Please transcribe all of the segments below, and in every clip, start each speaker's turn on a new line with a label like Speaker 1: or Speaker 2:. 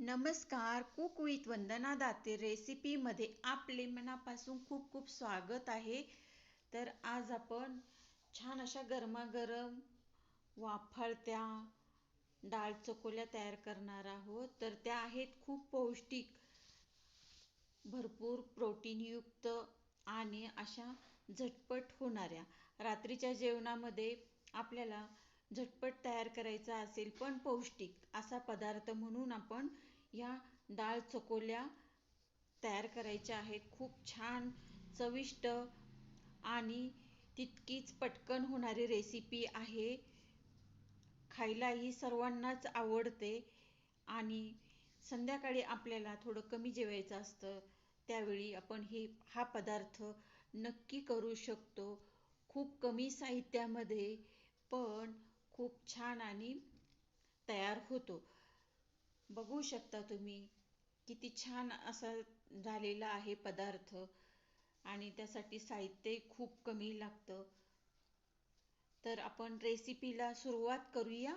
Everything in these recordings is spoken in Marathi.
Speaker 1: नमस्कार कुक विथ वंदना दाते रेसिपीमध्ये आपले मनापासून खूप खूप स्वागत आहे. तर आज आपण छान अशा गरमागरम वाफाळत्या डाळ चकोल्या तयार करणार आहोत. तर त्या आहेत खूप पौष्टिक भरपूर प्रोटीनयुक्त आणि अशा झटपट होणाऱ्या. रात्रीच्या जेवणामध्ये आपल्याला झटपट तयार करायचा असेल पण पौष्टिक असा पदार्थ म्हणून आपण ह्या डाळ चकोल्या तयार करायच्या आहेत. खूप छान चविष्ट आणि तितकीच पटकन होणारी रेसिपी आहे. खायलाही सर्वांनाच आवडते आणि संध्याकाळी आपल्याला थोडं कमी जेवायचं असतं त्यावेळी आपण हे हा पदार्थ नक्की करू शकतो. खूप कमी साहित्यामध्ये पण खूप छान आणि तयार होतो. बघू शकता तुम्ही किती छान असा झालेला आहे पदार्थ. आणि त्यासाठी साहित्य खूप कमी लागतं. तर आपण रेसिपीला सुरुवात करूया.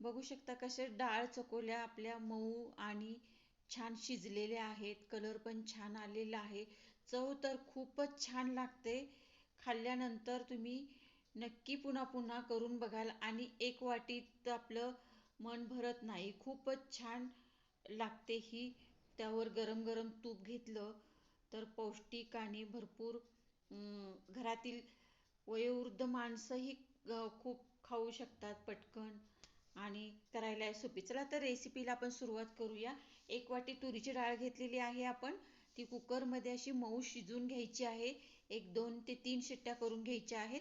Speaker 1: बघू शकता कसे डाळ चकोल्या आपल्या मऊ आणि छान शिजलेल्या आहेत. कलर पण छान आलेला आहे. चव तर खूपच छान लागते. खाल्ल्यानंतर तुम्ही नक्की पुन्हा पुन्हा करून बघाल आणि एक वाटीत आपलं मन भरत नाही. खूपच छान लागते ही. त्यावर गरम गरम तूप घेतलं तर पौष्टिक आणि भरपूर घरातील वयोवृद्ध माणसंही खूप खाऊ शकतात पटकन. आणि करायला सोपी. चला तर रेसिपीला आपण सुरुवात करूया. एक वाटी तुरीची डाळ घेतलेली आहे आपण. ती कुकरमध्ये अशी मऊ शिजून घ्यायची आहे. एक दोन ते तीन शिट्ट्या करून घ्यायच्या आहेत.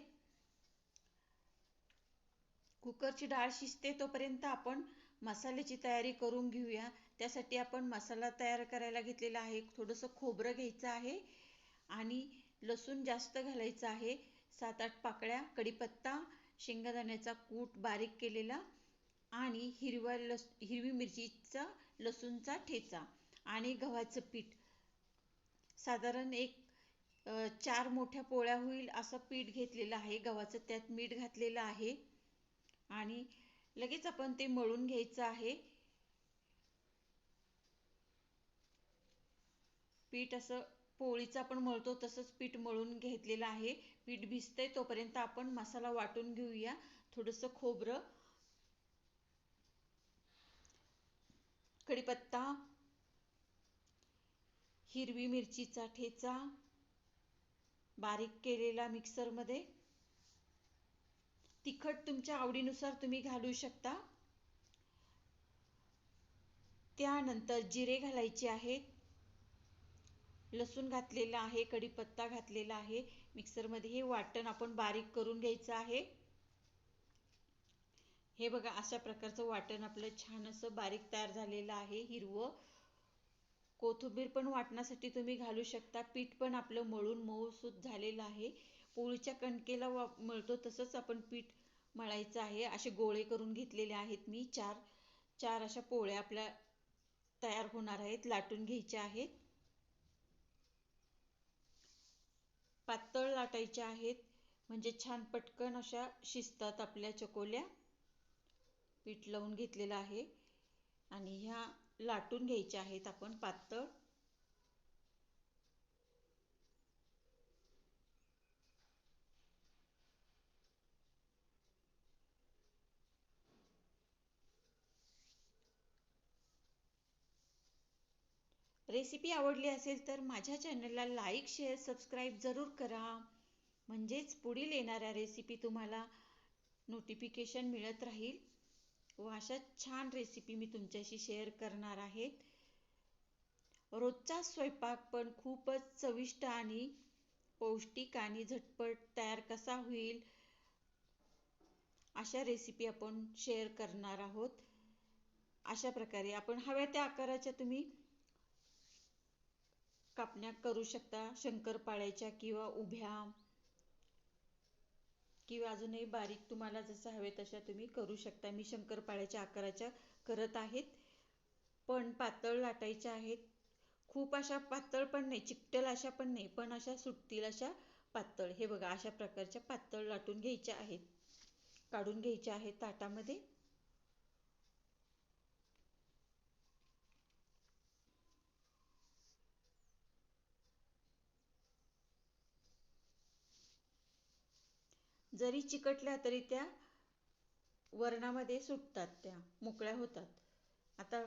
Speaker 1: कुकरची डाळ शिजते तोपर्यंत आपण मसाल्याची तयारी करून घेऊया. त्यासाठी आपण मसाला तयार करायला घेतलेला आहे. थोडंसं खोबरं घ्यायचं आहे आणि लसूण जास्त घालायचं आहे. सात आठ पाकळ्या कढीपत्ता शेंगादाण्याचा कूट बारीक केलेला आणि हिरवा लस हिरवी मिरचीचा लसूणचा ठेचा आणि गव्हाचं पीठ. साधारण एक चार मोठ्या पोळ्या होईल असं पीठ घेतलेलं आहे. गव्हाचं त्यात मीठ घातलेलं आहे. आणि लगेच आपण ते मळून घ्यायचं आहे. पीठ असं पोळीचं आपण मळतो तसंच पीठ मळून घेतलेलं आहे. पीठ भिजतंय तोपर्यंत आपण मसाला वाटून घेऊया. थोडंसं खोबरं कढीपत्ता हिरवी मिरचीचा ठेचा बारीक केलेला मिक्सरमध्ये. तिखट तुमच्या आवडीनुसार तुम्ही घालू शकता. त्यानंतर जिरे घालायचे आहेत. लसूण घातलेला आहे कढीपत्ता घातलेला आहे. मिक्सरमध्ये हे वाटण आपण बारीक करून घ्यायचं आहे. हे बघा अशा प्रकारचं वाटण आपलं छान असं बारीक तयार झालेलं आहे हिरवं. कोथिंबीर पण वाटण्यासाठी तुम्ही घालू शकता. पीठ पण आपलं मळून मऊसूत झालेलं आहे. पोळीच्या कणकेला वा मळतो तसंच आपण पीठ मळायचं आहे. असे गोळे करून घेतलेले आहेत मी. चार चार अशा पोळ्या आपल्या तयार होणार आहेत. लाटून घ्यायच्या आहेत. पातळ लाटायच्या आहेत. म्हणजे छान पटकन अशा शिजतात आपल्या चकोल्या. पीठ लावून घेतलेलं आहे. आणि ह्या लाटून घ्यायच्या आहेत आपण पातळ. रेसिपी आवडली असेल तर माझ्या चॅनलला लाईक शेअर सबस्क्राईब जरूर करा. म्हणजेच पुढील येणाऱ्या रेसिपी तुम्हाला नोटिफिकेशन मिळत राहील. व अशा छान रेसिपी मी तुमच्याशी शेअर करणार आहे. रोजचा स्वयंपाक पण खूपच चविष्ट आणि पौष्टिक आणि झटपट तयार कसा होईल अशा रेसिपी आपण शेअर करणार आहोत. अशा प्रकारे आपण हव्या त्या आकाराच्या तुम्ही कापण्या करू शकता शंकरपाळ्याच्या किंवा उभ्या. किंवा अजूनही बारीक तुम्हाला जसं हवे तशा तुम्ही करू शकता. मी शंकरपाळ्याच्या आकाराच्या करत आहेत. पण पातळ लाटायच्या आहेत. खूप अशा पातळ पण नाही चिकटल अशा पण नाही पण अशा सुटतील अशा पातळ. हे बघा अशा प्रकारच्या पातळ लाटून घ्यायच्या आहेत. काढून घ्यायच्या आहेत ताटामध्ये. जरी चिकटल्या तरी त्या वरणामध्ये सुटतात त्या मोकळ्या होतात. आता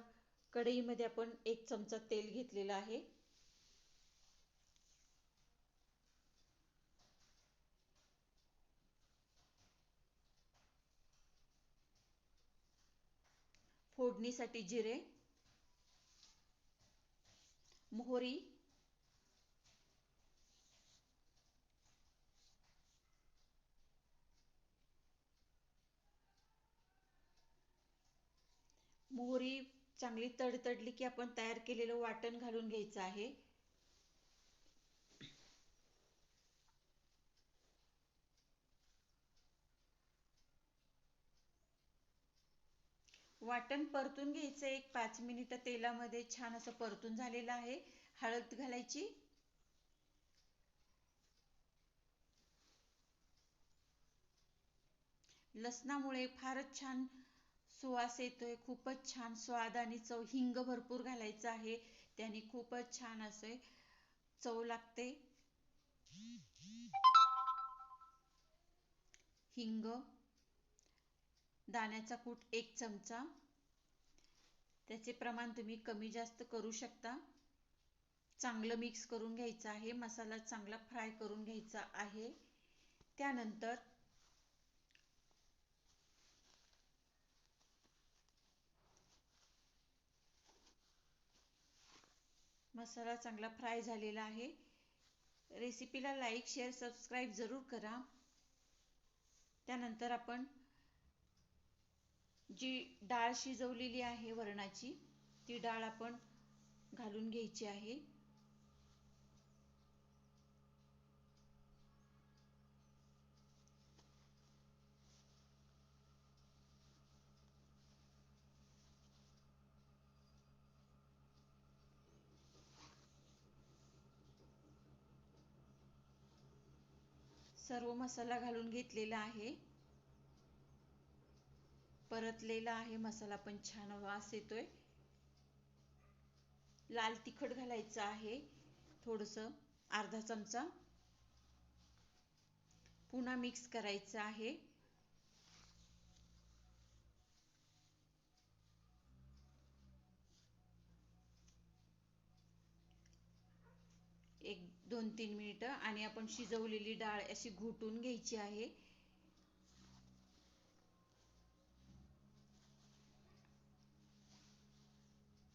Speaker 1: कढईमध्ये आपण एक चमचा तेल घेतलेलं आहे. फोडणीसाठी जिरे मोहरी मोहरी चांगली तडतडली की आपण तयार केलेलं वाटण घालून घ्यायचं आहे. वाटण परतून घ्यायचं एक पाच मिनिट तेलामध्ये छान असं परतून झालेलं आहे. हळद घालायची. लसणामुळे फारच छान सुवास येतोय खूपच छान स्वाद आणि चव हिंग भरपूर घालायचं आहे. त्याने खूपच छान असे चव लागते. हिंग दाण्याचा कूट एक चमचा. त्याचे प्रमाण तुम्ही कमी जास्त करू शकता. चांगलं मिक्स करून घ्यायचं आहे. मसाला चांगला फ्राय करून घ्यायचा आहे. त्यानंतर मसाला चांगला फ्राय झालेला आहे. रेसिपीला लाईक शेअर सबस्क्राईब जरूर करा. त्यानंतर आपण जी डाळ शिजवलेली आहे वरणाची ती डाळ आपण घालून घ्यायची आहे. सर्व मसाला घालून घेतलेला आहे. परतलेला आहे मसाला पण छान वास येतोय. लाल तिखट घालायचं आहे. थोडस अर्धा चमचा. पुन्हा मिक्स करायचं आहे एक दोन तीन मिनिटं आणि आपण शिजवलेली डाळ अशी घुटून घ्यायची आहे.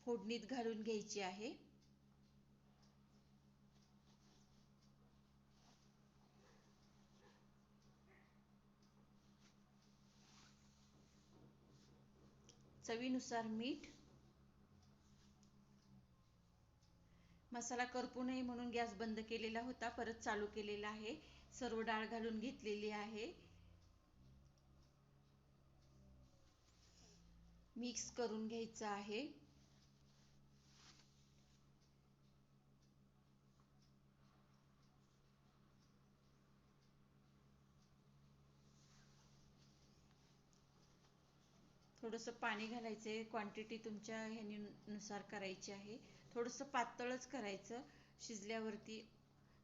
Speaker 1: फोडणीत घालून घ्यायची आहे. चवीनुसार मीठ मसाला करपू नये म्हणून गॅस बंद केलेला होता परत चालू केलेला आहे. सर्व डाळ घालून घेतलेली आहे. मिक्स करून घ्यायचं आहे. थोडंसं पाणी घालायचे क्वांटिटी तुमच्या ह्यानुसार करायची आहे. थोडंसं पातळच करायचं. शिजल्यावरती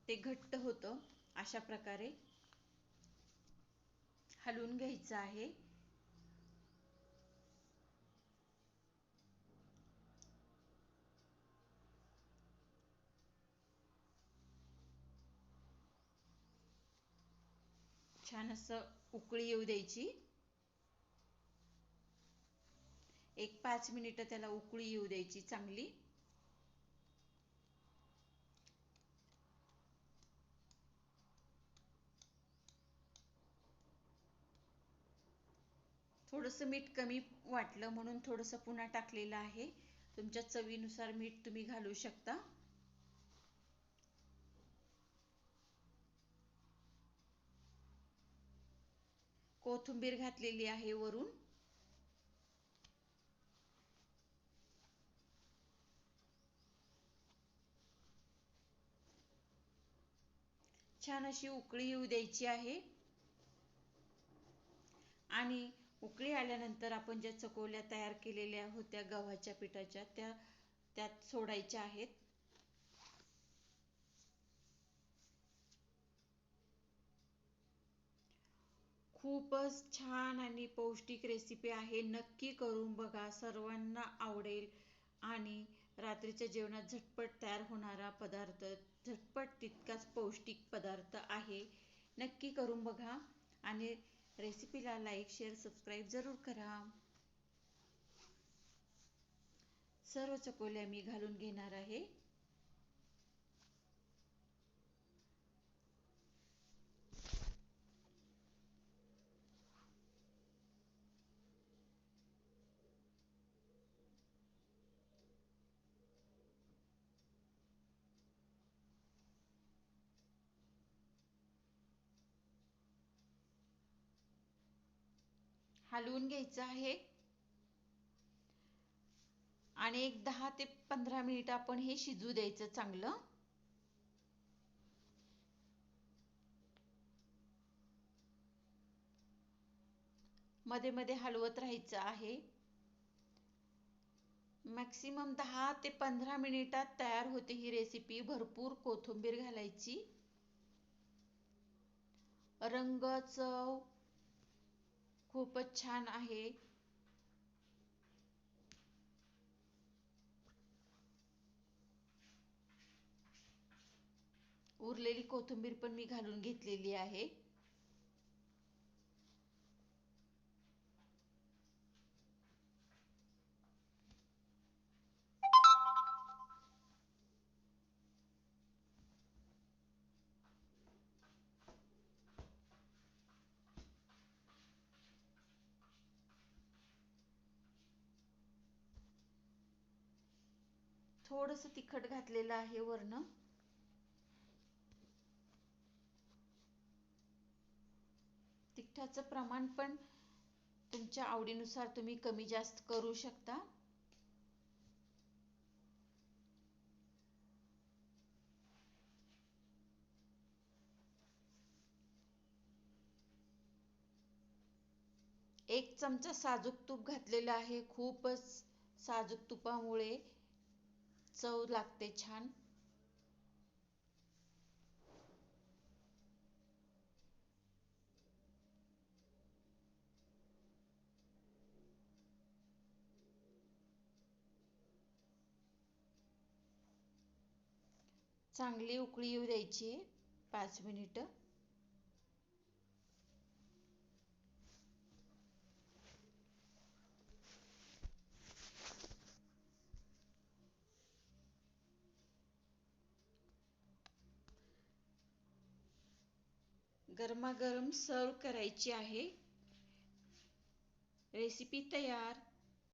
Speaker 1: ते घट्ट होतं अशा प्रकारे. हलवून घ्यायचं आहे. छान असं उकळी येऊ द्यायची. एक पाच मिनिटं त्याला उकळी येऊ द्यायची चांगली. थोडंसं मीठ कमी वाटलं म्हणून थोडंसं पुन्हा टाकलेलं आहे. तुमच्या चवीनुसार मीठ तुम्ही घालू शकता. कोथिंबीर घातलेली आहे वरून. छान अशी उकळी येऊ द्यायची आहे. आणि उकळी आल्यानंतर आपण ज्या चकोल्या तयार केलेल्या होत्या गव्हाच्या पिठाच्या त्या त्यात सोडायच्या आहेत. खूपच छान आणि पौष्टिक रेसिपी आहे. नक्की करून बघा. सर्वांना आवडेल. आणि रात्रीच्या जेवणात झटपट तयार होणारा पदार्थ झटपट तितकाच पौष्टिक पदार्थ आहे. नक्की करून बघा. आणि रेसिपीला लाईक शेअर सबस्क्राईब जरूर करा. सर्व चकोल्या मी घालून घेणार आहे. हलवून घ्यायचं आहे. आणि एक दहा ते पंधरा मिनिट आपण हे शिजू द्यायचं चांगलं. मध्ये मध्ये हलवत राहायचं आहे. मॅक्सिमम दहा ते पंधरा मिनिटात तयार होते ही रेसिपी. भरपूर कोथिंबीर घालायची. रंग चव खूपच छान आहे. उरलेली कोथिंबीर पण मी घालून घेतलेली आहे. थोडस तिखट घातलेलं आहे वरण तिखटाचं प्रमाण पण तुमच्या आवडीनुसार तुम्ही कमी जास्त करू शकता. एक चमचा साजूक तूप घातलेलं आहे. खूपच साजूक तुपामुळे चव लागते छान. चांगली उकळी येऊ द्यायची पाच मिनिटं. गरमागरम सर्व करायची आहे. रेसिपी तयार.